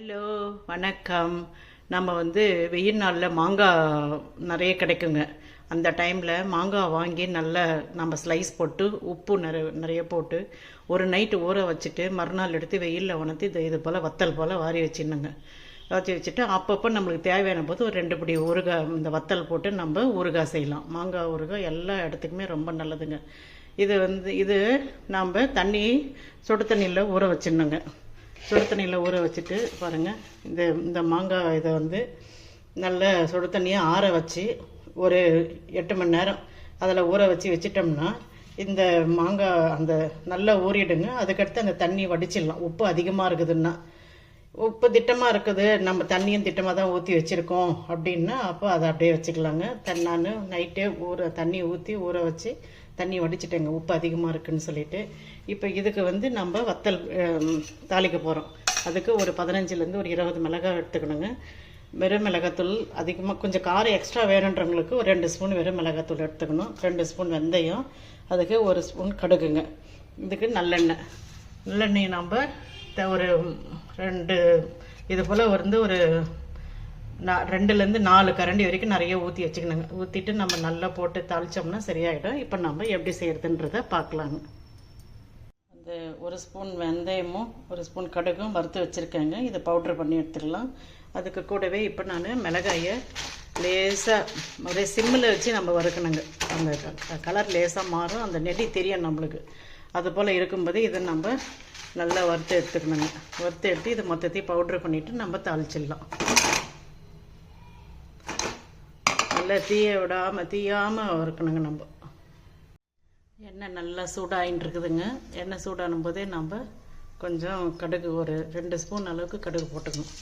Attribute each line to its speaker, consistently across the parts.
Speaker 1: Hello வணக்கம். நம்ம வந்து வெயில் நாளில் மாங்காய் நிறைய கிடைக்குங்க. அந்த டைமில் மாங்காய் வாங்கி நல்லா நம்ம ஸ்லைஸ் போட்டு உப்பு நிறைய நிறைய போட்டு ஒரு நைட்டு ஊற வச்சுட்டு மறுநாள் எடுத்து வெயிலில் உணர்த்தி இது இது போல் வத்தல் போல் வாரி வச்சிடணுங்க. வச்சு வச்சுட்டு அப்பப்போ நம்மளுக்கு தேவையான போது ஒரு ரெண்டு படி ஊறுகாய் இந்த வத்தல் போட்டு நம்ம ஊறுகாய் செய்யலாம். மாங்காய் ஊறுகாய் எல்லா இடத்துக்குமே ரொம்ப நல்லதுங்க. இது வந்து இது நாம் தண்ணி சுடு தண்ணியில் ஊற வச்சிடணுங்க. சுடு தண்ணியில் ஊற வச்சுட்டு பாருங்கள் இந்த இந்த மாங்காய் இதை வந்து நல்ல சுடு தண்ணியை ஆற வச்சு ஒரு எட்டு மணி நேரம் அதில் ஊற வச்சு வச்சிட்டோம்னா இந்த மாங்காய் அந்த நல்லா ஊறிடுங்க. அதுக்கடுத்து அந்த தண்ணி வடிச்சிடலாம். உப்பு அதிகமாக இருக்குதுன்னா. உப்பு திட்டமாக இருக்குது. நம்ம தண்ணியும் திட்டமாக தான் ஊற்றி வச்சுருக்கோம் அப்படின்னா. அப்போ அதை அப்படியே வச்சுக்கலாங்க. தன் நான் நைட்டே ஊற தண்ணி ஊற்றி ஊற வச்சு தண்ணி வடிச்சிட்டேங்க. உப்பு அதிகமாக இருக்குன்னு சொல்லிட்டு. இப்போ இதுக்கு வந்து நம்ம வத்தல் தாளிக்க போகிறோம் அதுக்கு ஒரு பதினஞ்சுலேருந்து ஒரு இருபது மிளகாய் எடுத்துக்கணுங்க. வெறும் மிளகாத்தூள் அதிகமாக கொஞ்சம் காரம் எக்ஸ்ட்ரா வேணுன்றவங்களுக்கு ஒரு ரெண்டு ஸ்பூன் வெறும் மிளகாத்தூள் எடுத்துக்கணும். ரெண்டு ஸ்பூன் வெந்தயம். அதுக்கு ஒரு ஸ்பூன் கடுகுங்க. இதுக்கு நல்லெண்ணெய். நல்லெண்ணெய் நம்ம ஒரு ரெண்டு இது போல் வந்து ஒரு நா- ரெண்டுலேருந்து நாலு கரண்டி வரைக்கும் நிறைய ஊற்றி வச்சுக்கணுங்க. ஊற்றிட்டு நம்ம நல்லா போட்டு தாளித்தோம்னா சரியாயிடும். இப்போ நம்ம எப்படி செய்கிறதுன்றத பார்க்கலாங்க. அந்த ஒரு ஸ்பூன் வெந்தயமும் ஒரு ஸ்பூன் கடுகும் வறுத்து வச்சுருக்கேங்க. இதை பவுட்ரு பண்ணி எடுத்துக்கலாம் அதுக்கு கூடவே இப்போ நான் மிளகாயை லேசாக ஒரே சிம்மில் வச்சு நம்ம வறுக்கணுங்க. அந்த கலர் லேசாக மாறும். அந்த நெடி தெரியும் நம்மளுக்கு. அது போல் இருக்கும்போது இதை நம்ம நல்லா வறுத்து எடுத்துக்கணுங்க. வறுத்து எடுத்து இதை மொத்தத்தையும் பவுட்ரு பண்ணிவிட்டு நம்ம தாளிச்சிடலாம். நல்லா தீய விடாமல் தீயாமல் வறுக்கணுங்க நம்ம. எண்ணெய் நல்லா சூடாகின்னு இருக்குதுங்க. எண்ணெய் சூடானும் போதே நம்ம கொஞ்சம் கடுகு ஒரு ரெண்டு ஸ்பூன் அளவுக்கு கடுகு போட்டுக்கணும்.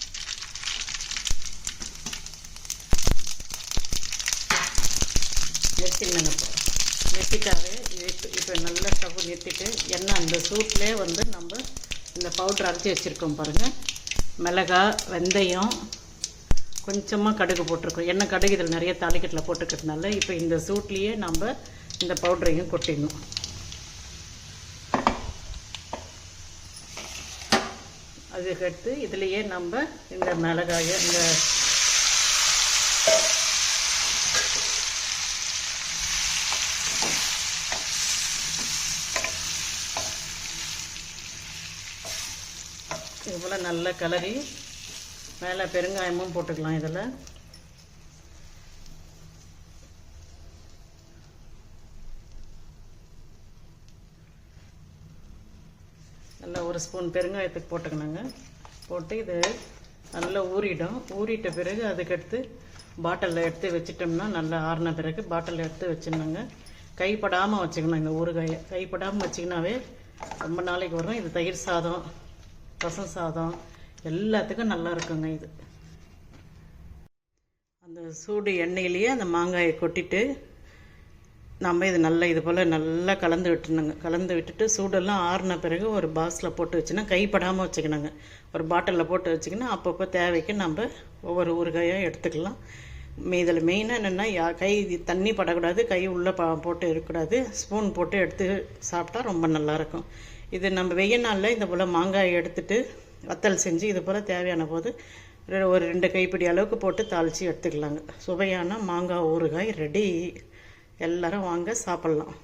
Speaker 1: நெத்தி இப்போ வெட்டிட்டாவே இப்போ நல்லா ஸ்டவ் நிறுத்திட்டு எண்ணெய் அந்த சூட்லேயே வந்து நம்ம இந்த பவுட்ரு அரைச்சி வச்சுருக்கோம் பாருங்கள் மிளகாய் வெந்தயம் கொஞ்சமாக கடுகு போட்டிருக்கோம். எண்ணெய் கடுகு இதில் நிறைய தாளிக்கட்டில் போட்டுக்கிறதுனால இப்போ இந்த சூட்லேயே நம்ம இந்த பவுடரையும் கொட்டிடணும். அதுக்கடுத்து இதுலேயே நம்ம இந்த மிளகாயை இந்த இது போல் நல்லா கிளறி மேலே பெருங்காயமும் போட்டுக்கலாம் இதில். நல்லா ஒரு ஸ்பூன் பெருங்காயத்துக்கு போட்டுக்கணுங்க. போட்டு இது நல்லா ஊறிடும். ஊறிட்ட பிறகு அதுக்கடுத்து பாட்டிலில் எடுத்து வச்சிட்டோம்னா நல்லா ஆறின பிறகு பாட்டிலில் எடுத்து வச்சிடணுங்க. கைப்படாமல் வச்சுக்கணும் இந்த ஊறுகாயை. கைப்படாமல் வச்சிங்கனாவே ரொம்ப நாளைக்கு வரும். இது தயிர் சாதம். ரசம் சாதம் எல்லாத்துக்கும் நல்லா இருக்குங்க இது. அந்த சூடு எண்ணெயிலேயே அந்த மாங்காயை கொட்டிட்டு நம்ம இது நல்லா இது போல் நல்லா கலந்து விட்டுணுங்க. கலந்து விட்டுட்டு சூடெல்லாம் ஆறின பிறகு ஒரு பாக்ஸில் போட்டு வச்சுன்னா கைப்படாமல் வச்சுக்கணுங்க. ஒரு பாட்டிலில் போட்டு வச்சுக்கினா அப்பப்போ தேவைக்கு நம்ம ஒவ்வொரு ஊறுகாயாக எடுத்துக்கலாம். இதில் மெயினாக என்னென்னா யா கை தண்ணி படக்கூடாது. கை உள்ளே ப போட்டு இருக்கக்கூடாது. ஸ்பூன் போட்டு எடுத்து சாப்பிட்டா ரொம்ப நல்லாயிருக்கும் இது நம்ம வெய்ய நாளில் இந்த போல் மாங்காய் எடுத்துட்டு வத்தல் செஞ்சு இது போல் தேவையான போது ரெ- ஒரு ரெண்டு கைப்பிடி அளவுக்கு போட்டு தாளித்து எடுத்துக்கலாங்க. சுவையான மாங்காய் ஊறுகாய் ரெடி. எல்லாரும் வாங்க சாப்பிட்லாம்.